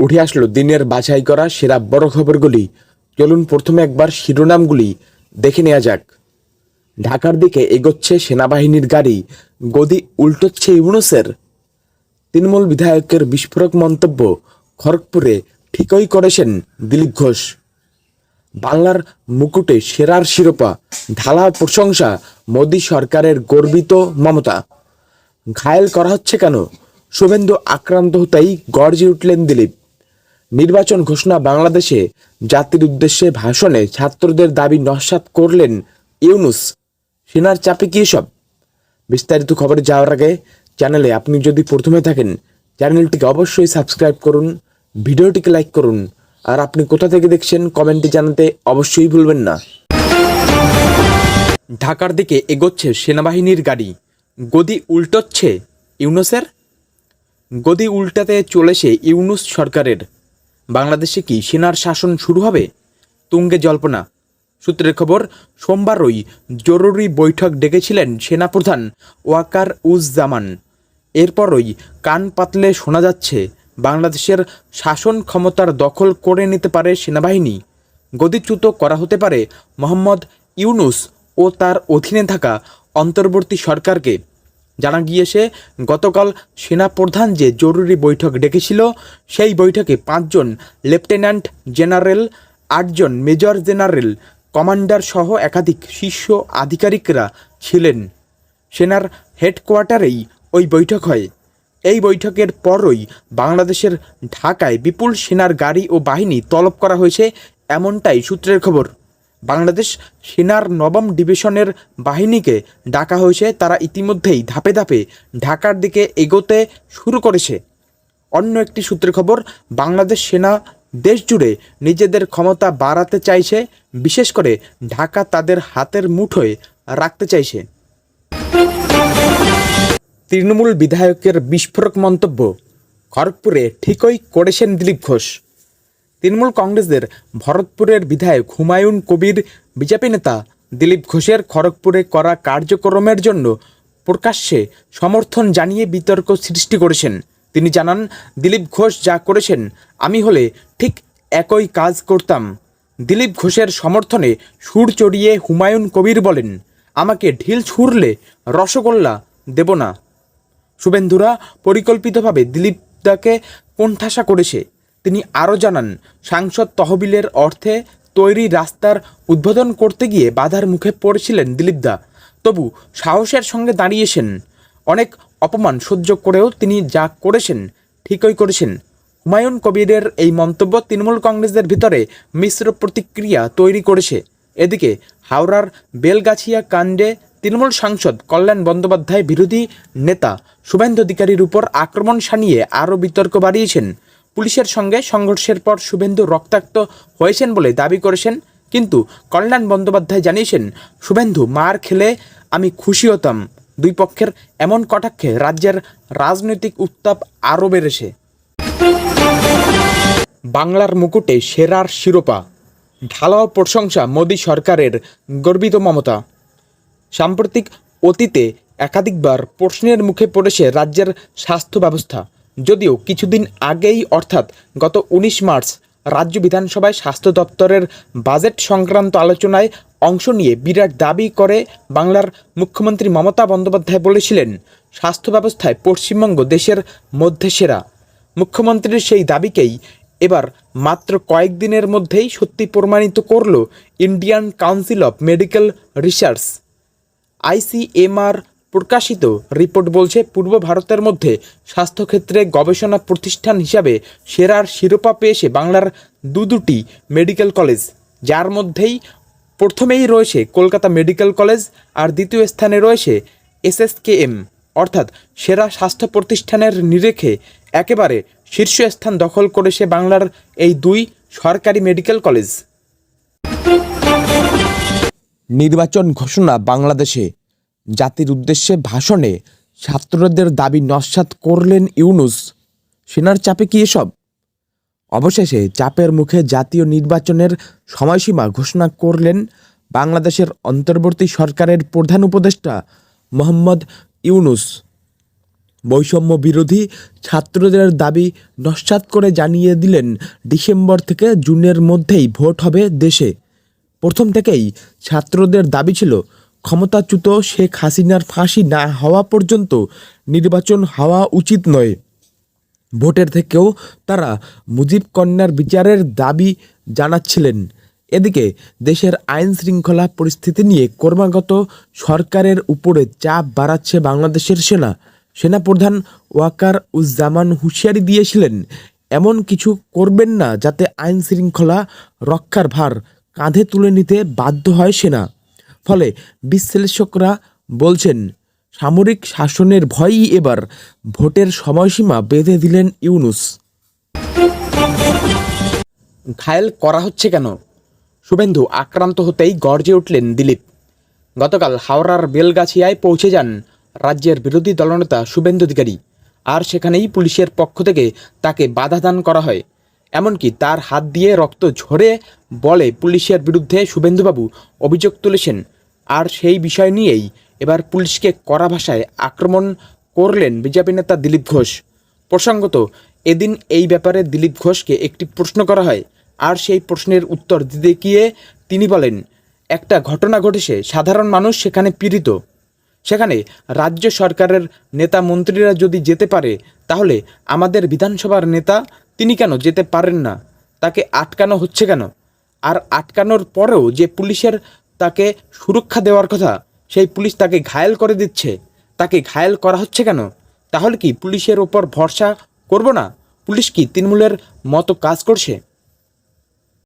উঠে আসলো দিনের বাছাই করা সেরা বড় খবরগুলি। চলুন প্রথমে একবার শিরোনামগুলি দেখে নেওয়া যাক। ঢাকার দিকে এগোচ্ছে সেনাবাহিনীর গাড়ি। গদি উল্টোচ্ছে ইউনুসের। তৃণমূল বিধায়কের বিস্ফোরক মন্তব্য খড়গপুরে ঠিকই করেছেন দিলীপ ঘোষ। বাংলার মুকুটে সেরার শিরোপা ঢালা প্রশংসা, মোদী সরকারের গর্বিত মমতা। ঘায়েল করা হচ্ছে কেন? শুভেন্দু আক্রান্ত হতেই গর্জে উঠলেন দিলীপ। নির্বাচন ঘোষণা বাংলাদেশে জাতির উদ্দেশ্যে ভাষণে ছাত্রদের দাবি নস্যাৎ করলেন ইউনুস। সেনার চাপে কি সব বিস্তারিত খবরে যাওয়ার আগে চ্যানেলে আপনি যদি প্রথমে থাকেন, চ্যানেলটিকে অবশ্যই সাবস্ক্রাইব করুন, ভিডিওটিকে লাইক করুন, আর আপনি কোথা থেকে দেখছেন কমেন্টে জানাতে অবশ্যই ভুলবেন না। ঢাকার দিকে এগোচ্ছে সেনাবাহিনীর গাড়ি। গদি উল্টোচ্ছে ইউনুসের? গদি উল্টাতে চলেছে ইউনুস সরকারের। বাংলাদেশে কি সেনার শাসন শুরু হবে? তুঙ্গে জল্পনা। সূত্রের খবর, সোমবারই জরুরি বৈঠক ডেকেছিলেন সেনাপ্রধান ওয়াকার উজ্জামান। এরপরই কান পাতলে শোনা যাচ্ছে, বাংলাদেশের শাসন ক্ষমতার দখল করে নিতে পারে সেনাবাহিনী। গদিচ্যুত করা হতে পারে মোহাম্মদ ইউনুস ও তার অধীনে থাকা অন্তর্বর্তী সরকারকে। জানা গিয়েছে, গতকাল সেনাপ্রধান যে জরুরি বৈঠক ডেকেছিল, সেই বৈঠকে পাঁচজন লেফটেন্যান্ট জেনারেল, আটজন মেজর জেনারেল, কমান্ডার সহ একাধিক শীর্ষ আধিকারিকরা ছিলেন। সেনার হেডকোয়ার্টারেই ওই বৈঠক হয়। এই বৈঠকের পরই বাংলাদেশের ঢাকায় বিপুল সেনার গাড়ি ও বাহিনী তলব করা হয়েছে, এমনটাই সূত্রের খবর। বাংলাদেশ সেনার নবম ডিভিশনের বাহিনীকে ডাকা হয়েছে। তারা ইতিমধ্যেই ধাপে ধাপে ঢাকার দিকে এগোতে শুরু করেছে। অন্য একটি সূত্রের খবর, বাংলাদেশ সেনা দেশ জুড়ে নিজেদের ক্ষমতা বাড়াতে চাইছে, বিশেষ করে ঢাকা তাদের হাতের মুঠোয় রাখতে চাইছে। তৃণমূল বিধায়কের বিস্ফোরক মন্তব্য, খড়গপুরে ঠিকই করেছেন দিলীপ ঘোষ। তৃণমূল কংগ্রেসের ভরতপুরের বিধায়ক হুমায়ুন কবির বিজেপি নেতা দিলীপ ঘোষের খড়গপুরে করা কার্যক্রমের জন্য প্রকাশ্যে সমর্থন জানিয়ে বিতর্ক সৃষ্টি করেছেন। তিনি জানান, দিলীপ ঘোষ যা করেছেন, আমি হলে ঠিক একই কাজ করতাম। দিলীপ ঘোষের সমর্থনে সুর চড়িয়ে হুমায়ুন কবির বলেন, আমাকে ঢিল ছুড়লে রসগোল্লা দেব না শুভেন্দুরা পরিকল্পিতভাবে দিলীপদাকে কোণঠাসা করেছে। তিনি আরও জানান, সাংসদ তহবিলের অর্থে তৈরি রাস্তার উদ্বোধন করতে গিয়ে বাধার মুখে পড়েছিলেন দিলীপদা তবু সাহসের সঙ্গে দাঁড়িয়েছেন। অনেক অপমান সহ্য করেও তিনি যা করেছেন, ঠিকই করেছেন। হুমায়ুন কবিরের এই মন্তব্য তৃণমূল কংগ্রেসের ভিতরে মিশ্র প্রতিক্রিয়া তৈরি করেছে। এদিকে হাওড়ার বেলগাছিয়া কাণ্ডে তৃণমূল সাংসদ কল্যাণ বন্দ্যোপাধ্যায় বিরোধী নেতা শুভেন্দু অধিকারীর উপর আক্রমণ সানিয়ে আরও বিতর্ক বাড়িয়েছেন। পুলিশের সঙ্গে সংঘর্ষের পর শুভেন্দু রক্তাক্ত হয়েছেন বলে দাবি করেছেন। কিন্তু কল্যাণ বন্দ্যোপাধ্যায় জানিয়েছেন, শুভেন্দু, মার খেলে আমি খুশি হতাম। দুই পক্ষের এমন কটাক্ষে রাজ্যের রাজনৈতিক উত্তাপ আরও বেড়েছে। বাংলার মুকুটে সেরার শিরোপা। ঢালাও প্রশংসা মোদী সরকারের গর্বিত মমতা। সাম্প্রতিক অতীতে একাধিকবার প্রশ্নের মুখে পড়েছে রাজ্যের স্বাস্থ্য ব্যবস্থা। যদিও কিছুদিন আগেই, অর্থাৎ গত উনিশ মার্চ, রাজ্য বিধানসভায় স্বাস্থ্য দপ্তরের বাজেট সংক্রান্ত আলোচনায় অংশ নিয়ে বিরাট দাবি করে বাংলার মুখ্যমন্ত্রী মমতা বন্দ্যোপাধ্যায় বলেছিলেন, স্বাস্থ্য ব্যবস্থায় পশ্চিমবঙ্গ দেশের মধ্যে সেরা। মুখ্যমন্ত্রীর সেই দাবিকেই এবার মাত্র কয়েকদিনের মধ্যেই সত্যি প্রমাণিত করল Indian council of medical research, ICMR প্রকাশিত রিপোর্ট বলছে, পূর্ব ভারতের মধ্যে স্বাস্থ্যক্ষেত্রে গবেষণা প্রতিষ্ঠান হিসাবে সেরার শিরোপা পেয়েছে বাংলার দু দুটি মেডিকেল কলেজ। যার মধ্যেই প্রথমেই রয়েছে কলকাতা মেডিকেল কলেজ আর দ্বিতীয় স্থানে রয়েছে এসএসকেএম। অর্থাৎ সেরা স্বাস্থ্য প্রতিষ্ঠানের নিরেখে একেবারে শীর্ষস্থান দখল করেছে বাংলার এই দুই সরকারি মেডিকেল কলেজ। নির্বাচন ঘোষণা বাংলাদেশে। জাতির উদ্দেশ্যে ভাষণে ছাত্রদের দাবি নস্যাৎ করলেন ইউনুস। সেনার চাপে কি এসব? অবশেষে চাপের মুখে জাতীয় নির্বাচনের সময়সীমা ঘোষণা করলেন বাংলাদেশের অন্তর্বর্তী সরকারের প্রধান উপদেষ্টা মোহাম্মদ ইউনুস। বৈষম্য বিরোধী ছাত্রদের দাবি নস্যাৎ করে জানিয়ে দিলেন, ডিসেম্বর থেকে জুনের মধ্যেই ভোট হবে দেশে। প্রথম থেকেই ছাত্রদের দাবি ছিল ক্ষমতাচ্যুত শেখ হাসিনার ফাঁসি না হওয়া পর্যন্ত নির্বাচন হওয়া উচিত নয়। ভোটের থেকেও তারা মুজিব কন্যার বিচারের দাবি জানাচ্ছিলেন। এদিকে দেশের আইন শৃঙ্খলা পরিস্থিতি নিয়ে ক্রমাগত সরকারের উপরে চাপ বাড়াচ্ছে বাংলাদেশের সেনা। সেনাপ্রধান ওয়াকার উজ্জামান হুঁশিয়ারি দিয়েছিলেন, এমন কিছু করবেন না যাতে আইন শৃঙ্খলা রক্ষার ভার কাঁধে তুলে নিতে বাধ্য হয় সেনা। ফলে বিশ্লেষকরা বলছেন, সামরিক শাসনের ভয়ই এবার ভোটের সময়সীমা বেঁধে দিলেন ইউনুস। ঘায়েল করা হচ্ছে কেন? শুভেন্দু আক্রান্ত হতেই গর্জে উঠলেন দিলীপ। গতকাল হাওড়ার বেলগাছিয়ায় পৌঁছে যান রাজ্যের বিরোধী দলনেতা শুভেন্দু অধিকারী। আর সেখানেই পুলিশের পক্ষ থেকে তাকে বাধা দান করা হয়। এমনকি তার হাত দিয়ে রক্ত ঝরে বলে পুলিশের বিরুদ্ধে শুভেন্দুবাবু অভিযোগ তুলেছেন। আর সেই বিষয় নিয়েই এবার পুলিশকে কড়া ভাষায় আক্রমণ করলেন বিজেপি নেতা দিলীপ ঘোষ। প্রসঙ্গত, এদিন এই ব্যাপারে দিলীপ ঘোষকে একটি প্রশ্ন করা হয়। আর সেই প্রশ্নের উত্তর দিতে গিয়ে তিনি বলেন, একটা ঘটনা ঘটেছে, সাধারণ মানুষ সেখানে পীড়িত। সেখানে রাজ্য সরকারের নেতা মন্ত্রীরা যদি যেতে পারে, তাহলে আমাদের বিধানসভার নেতা তিনি কেন যেতে পারেন না? তাকে আটকানো হচ্ছে কেন? আর আটকানোর পরেও যে পুলিশের তাকে সুরক্ষা দেওয়ার কথা, সেই পুলিশ তাকে ঘায়েল করে দিচ্ছে। তাকে ঘায়েল করা হচ্ছে কেন? তাহলে কি পুলিশের ওপর ভরসা করব না? পুলিশ কি তৃণমূলের মতো কাজ করছে?